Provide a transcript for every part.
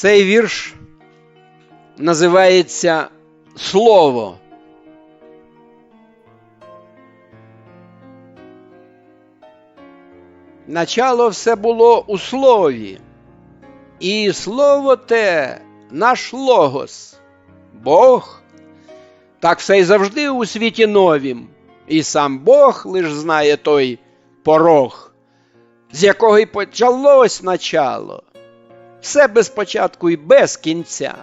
Цей вірш називається Слово. Начало все було у слові, і слово те наш логос, Бог. Так все й завжди у світі новім, і сам Бог лиш знає той порог, з якого й почалось начало. Все без початку і без кінця,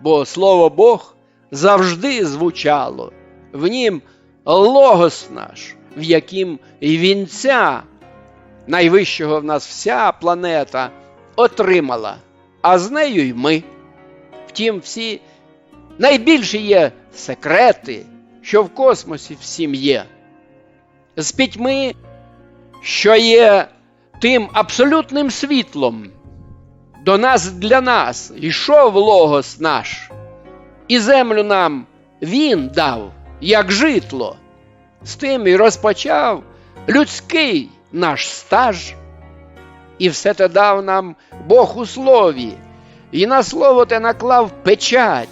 бо слово Бог завжди звучало, в нім логос наш, в яким і вінця найвищого в нас вся планета отримала, а з нею й ми. Втім, всі найбільші є секрети, що в космосі всім є. З пітьми, що є тим абсолютним світлом, до нас для нас йшов логос наш, і землю нам він дав, як житло, з тим і розпочав людський наш стаж, і все те дав нам Бог у слові, і на слово те наклав печать,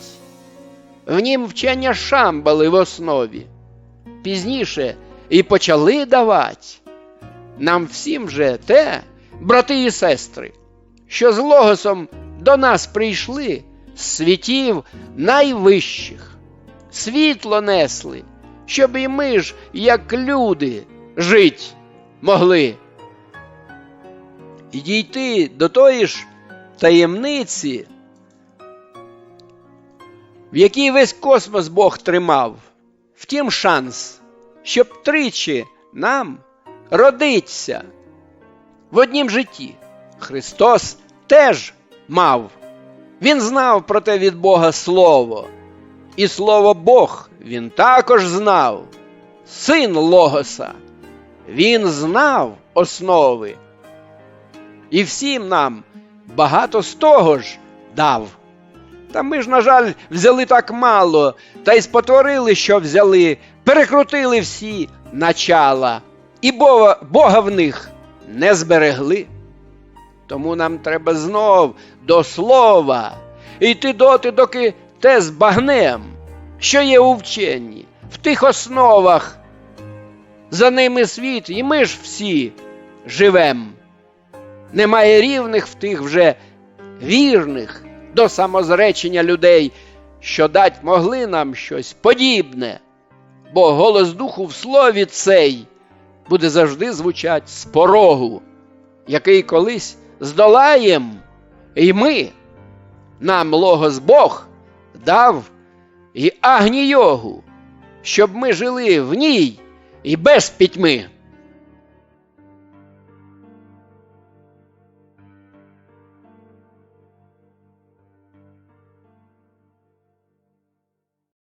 в нім вчення шамбали в основі. Пізніше і почали давати нам всім же те, брати і сестри, що з логосом до нас прийшли з світів найвищих, світло несли, щоб і ми ж, як люди, жить могли. І дійти до тої ж таємниці, в якій весь космос Бог тримав, втім шанс, щоб тричі нам родиться в однім житті. Христос теж мав. Він знав про те від Бога Слово, і слово Бог він також знав, син Логоса. Він знав основи. І всім нам багато з того ж дав. Та ми ж, на жаль, взяли так мало, та й спотворили, що взяли, перекрутили всі начала, і Бога, Бога в них не зберегли. Тому нам треба знов до слова йти доти, доки те збагнем, що є у вченні, в тих основах. За ними світ, і ми ж всі живем. Немає рівних в тих вже вірних до самозречення людей, що дать могли нам щось подібне, бо голос духу в слові цей буде завжди звучать з порогу, який колись здолаєм, і ми, нам логос Бог дав і агні йогу, щоб ми жили в ній і без пітьми.